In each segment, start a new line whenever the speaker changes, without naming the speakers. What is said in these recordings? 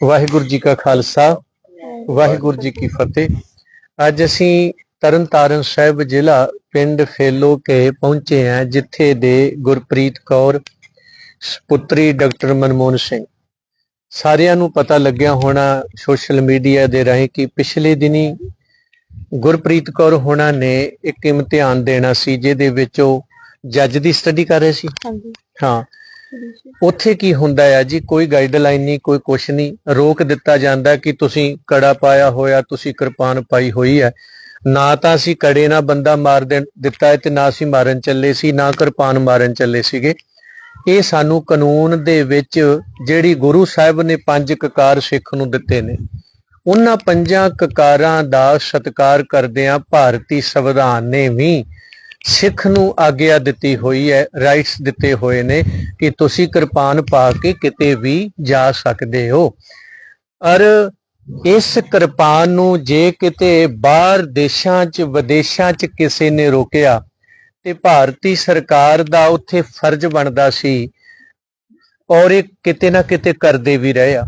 ਵਾਹਿਗੁਰੂ ਜੀ ਕਾ ਖਾਲਸਾ ਵਾਹਿਗੁਰੂ ਜੀ ਕੀ ਫਤਿਹ। ਅੱਜ ਅਸੀਂ ਤਰਨਤਾਰਨ ਸਾਹਿਬ ਜ਼ਿਲ੍ਹਾ ਪਿੰਡ ਫੇਲੋ ਕੇ ਪਹੁੰਚੇ ਹਾਂ ਜਿੱਥੇ ਦੇ ਗੁਰਪ੍ਰੀਤ ਕੌਰ ਪੁੱਤਰੀ ਡਾਕਟਰ ਮਨਮੋਹਨ ਸਿੰਘ। ਸਾਰਿਆਂ ਨੂੰ ਪਤਾ ਲੱਗਿਆ ਹੋਣਾ ਸੋਸ਼ਲ ਮੀਡੀਆ ਦੇ ਰਾਹੀਂ ਕਿ ਪਿਛਲੇ ਦਿਨੀ ਗੁਰਪ੍ਰੀਤ ਕੌਰ ਹੋਣਾ ਨੇ ਇੱਕ ਇਮਤਿਹਾਨ ਦੇਣਾ ਸੀ ਜਿਹਦੇ ਵਿੱਚ ਉਹ ਜੱਜ ਦੀ ਸਟੱਡੀ ਕਰ ਰਹੇ ਸੀ।
ਹਾਂਜੀ।
ਹਾਂ ਉੱਥੇ ਕੀ ਹੁੰਦਾ ਹੈ ਜੀ? ਕੋਈ ਗਾਈਡਲਾਈਨ ਨਹੀਂ, ਕੋਈ ਕੁਛ ਨਹੀਂ। ਰੋਕ ਦਿੱਤਾ ਜਾਂਦਾ ਕਿ ਤੁਸੀਂ ਕੜਾ ਪਾਇਆ ਹੋਇਆ, ਤੁਸੀਂ ਕਿਰਪਾਨ ਪਾਈ ਹੋਈ ਹੈ। ਨਾ ਤਾਂ ਅਸੀਂ ਕੜੇ ਨਾਲ ਬੰਦਾ ਮਾਰ ਦਿੱਤਾ ਤੇ ਨਾ ਅਸੀਂ ਮਾਰਨ ਚੱਲੇ ਸੀ, ਨਾ ਕਿਰਪਾਨ ਮਾਰਨ ਚੱਲੇ ਸੀਗੇ। ਇਹ ਸਾਨੂੰ ਕਾਨੂੰਨ ਦੇ ਵਿੱਚ ਜਿਹੜੀ ਗੁਰੂ ਸਾਹਿਬ ਨੇ ਪੰਜ ਕਕਾਰ ਸਿੱਖ ਨੂੰ ਦਿੱਤੇ ਨੇ। ਉਹਨਾਂ ਪੰਜਾਂ ਕਕਾਰਾਂ ਦਾ ਸਤਿਕਾਰ ਕਰਦਿਆਂ ਭਾਰਤੀ ਸੰਵਿਧਾਨ ਨੇ ਵੀ ਸਿੱਖ ਨੂੰ ਆਗਿਆ ਦਿੱਤੀ ਹੋਈ ਹੈ ਰਾਈਟਸ ਦਿੱਤੇ ਹੋਏ ਨੇ ਕਿ ਤੁਸੀਂ ਕਿਰਪਾਨ ਪਾ ਕੇ ਕਿਤੇ ਵੀ ਜਾ ਸਕਦੇ ਹੋ। ਔਰ ਇਸ ਕਿਰਪਾਨ ਨੂੰ ਜੇ ਕਿਤੇ ਬਾਹਰ ਦੇਸ਼ਾਂ 'ਚ, ਵਿਦੇਸ਼ਾਂ 'ਚ ਕਿਸੇ ਨੇ ਰੋਕਿਆ, ਤੇ ਭਾਰਤੀ ਸਰਕਾਰ ਦਾ ਉੱਥੇ ਫਰਜ਼ ਬਣਦਾ ਸੀ ਔਰ ਇਹ ਕਿਤੇ ਨਾ ਕਿਤੇ ਕਰਦੇ ਵੀ ਰਹੇ ਆ।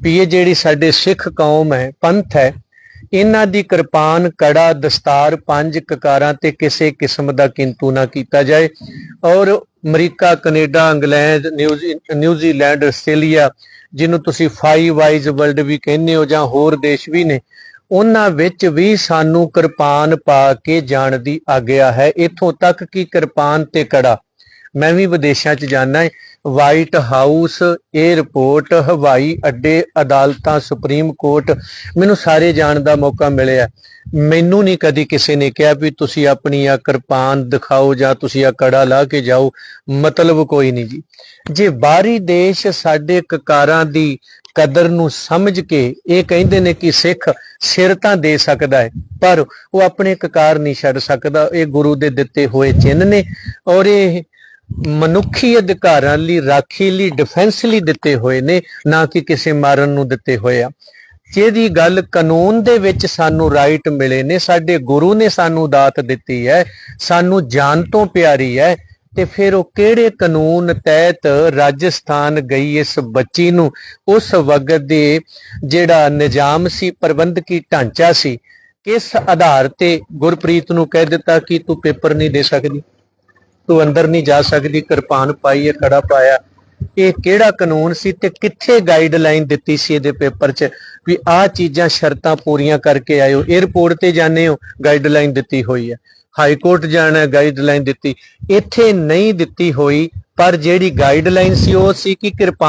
ਵੀ ਇਹ ਜਿਹੜੀ ਸਾਡੇ ਸਿੱਖ ਕੌਮ ਹੈ, ਪੰਥ ਹੈ ਇਹਨਾਂ ਦੀ ਕਿਰਪਾਨ, ਕੜਾ, ਦਸਤਾਰ ਪੰਜ ਕਕਾਰਾਂ ਤੇ ਕਿਸੇ ਕਿਸਮ ਦਾ ਕਿੰਤੂ ਨਾ ਕੀਤਾ ਜਾਏ। ਔਰ ਅਮਰੀਕਾ, ਕੈਨੇਡਾ, ਇੰਗਲੈਂਡ ਨਿਊਜ਼ੀ- ਨਿਊਜ਼ੀਲੈਂਡ ਆਸਟ੍ਰੇਲੀਆ, ਜਿਹਨੂੰ ਤੁਸੀਂ ਫਾਈਵ ਵਾਈਜ਼ ਵਰਲਡ ਵੀ ਕਹਿੰਦੇ ਹੋ ਜਾਂ ਹੋਰ ਦੇਸ਼ ਵੀ ਨੇ, ਉਹਨਾਂ ਵਿੱਚ ਵੀ ਸਾਨੂੰ ਕਿਰਪਾਨ ਪਾ ਕੇ ਜਾਣ ਦੀ ਆਗਿਆ ਹੈ। ਇਥੋਂ ਤੱਕ ਕਿ ਕਿਰਪਾਨ ਤੇ ਕੜਾ, ਮੈਂ ਵੀ ਵਿਦੇਸ਼ਾਂ 'ਚ ਜਾਣਾ ਹੈ ਵਾਈਟ ਹਾਊਸ 에ਅਰਪੋਰਟ ਹਵਾਈ ਅੱਡੇ, ਅਦਾਲਤਾਂ ਸੁਪਰੀਮ ਕੋਰਟ ਮੈਨੂੰ ਸਾਰੇ ਜਾਣ ਦਾ ਮੌਕਾ ਮਿਲਿਆ। ਮੈਨੂੰ ਨਹੀਂ ਕਦੀ ਕਿਸੇ ਨੇ ਕਿਹਾ ਵੀ ਤੁਸੀਂ ਆਪਣੀ ਆ ਕਿਰਪਾਨ ਦਿਖਾਓ ਜਾਂ ਤੁਸੀਂ ਆ ਕੜਾ ਲਾ ਕੇ ਜਾਓ, ਮਤਲਬ ਕੋਈ ਨਹੀਂ ਜੀ। ਜੇ ਬਾਹਰੀ ਦੇਸ਼ ਸਾਡੇ ਕਕਾਰਾਂ ਦੀ ਕਦਰ ਨੂੰ ਸਮਝ ਕੇ ਇਹ ਕਹਿੰਦੇ ਨੇ ਕਿ ਸਿੱਖ ਸਿਰ ਤਾਂ ਦੇ ਸਕਦਾ ਹੈ, ਪਰ ਉਹ ਆਪਣੇ ਕਕਾਰ ਨਹੀਂ ਛੱਡ ਸਕਦਾ, ਇਹ ਗੁਰੂ ਦੇ ਦਿੱਤੇ ਹੋਏ ਚਿੰਨ੍ਹ ਨੇ ਔਰ ਇਹ ਮਨੁੱਖੀ ਅਧਿਕਾਰਾਂ ਲਈ, ਰਾਖੀ ਲਈ ਡਿਫੈਂਸ ਲਈ ਦਿੱਤੇ ਹੋਏ ਨੇ, ਨਾ ਕਿ ਕਿਸੇ ਮਾਰਨ ਨੂੰ ਦਿੱਤੇ ਹੋਏ ਆ। ਜਿਹਦੀ ਗੱਲ ਕਾਨੂੰਨ ਦੇ ਵਿੱਚ ਸਾਨੂੰ ਰਾਈਟ ਮਿਲੇ ਨੇ, ਸਾਡੇ ਗੁਰੂ ਨੇ ਸਾਨੂੰ ਦਾਤ ਦਿੱਤੀ ਹੈ, ਸਾਨੂੰ ਜਾਨ ਤੋਂ ਪਿਆਰੀ ਹੈ, ਤੇ ਫਿਰ ਉਹ ਕਿਹੜੇ ਕਾਨੂੰਨ ਤਹਿਤ ਰਾਜਸਥਾਨ ਗਈ ਇਸ ਬੱਚੀ ਨੂੰ? ਉਸ ਵਕਤ ਦੇ ਜਿਹੜਾ ਨਿਜ਼ਾਮ ਸੀ, ਪ੍ਰਬੰਧਕੀ ਢਾਂਚਾ ਸੀ, ਕਿਸ ਆਧਾਰ ਤੇ ਗੁਰਪ੍ਰੀਤ ਨੂੰ ਕਹਿ ਦਿੱਤਾ ਕਿ ਤੂੰ ਪੇਪਰ ਨਹੀਂ ਦੇ ਸਕਦੀ? ਤੂੰ ਅੰਦਰ ਨਹੀਂ ਜਾ ਸਕਦੀ, ਕਿਰਪਾਨ ਪਾਈ ਹੈ ਕੜਾ ਪਾਇਆ। ਇਹ ਕਿਹੜਾ ਕਾਨੂੰਨ ਸੀ ਤੇ ਕਿੱਥੇ ਗਾਈਡਲਾਈਨ ਦਿੱਤੀ ਸੀ ਇਹਦੇ ਪੇਪਰ 'ਚ ਵੀ ਆਹ ਚੀਜ਼ਾਂ ਸ਼ਰਤਾਂ ਪੂਰੀਆਂ ਕਰਕੇ ਆਇਓ? 에ਅਰਪੋਰਟ ਤੇ ਜਾਣੇ ਹੋ ਗਾਈਡਲਾਈਨ ਦਿੱਤੀ ਹੋਈ ਹੈ। ਹਾਈ ਕੋਰਟ ਜਾਣਾ ਗਾਈਡਲਾਈਨ ਦਿੱਤੀ। ਇੱਥੇ ਨਹੀਂ ਦਿੱਤੀ ਹੋਈ, ਪਰ ਜਿਹੜੀ ਗਾਈਡਲਾਈਨ ਸੀ ਉਹ ਸੀ ਕਿ ਕਿਰਪਾਨ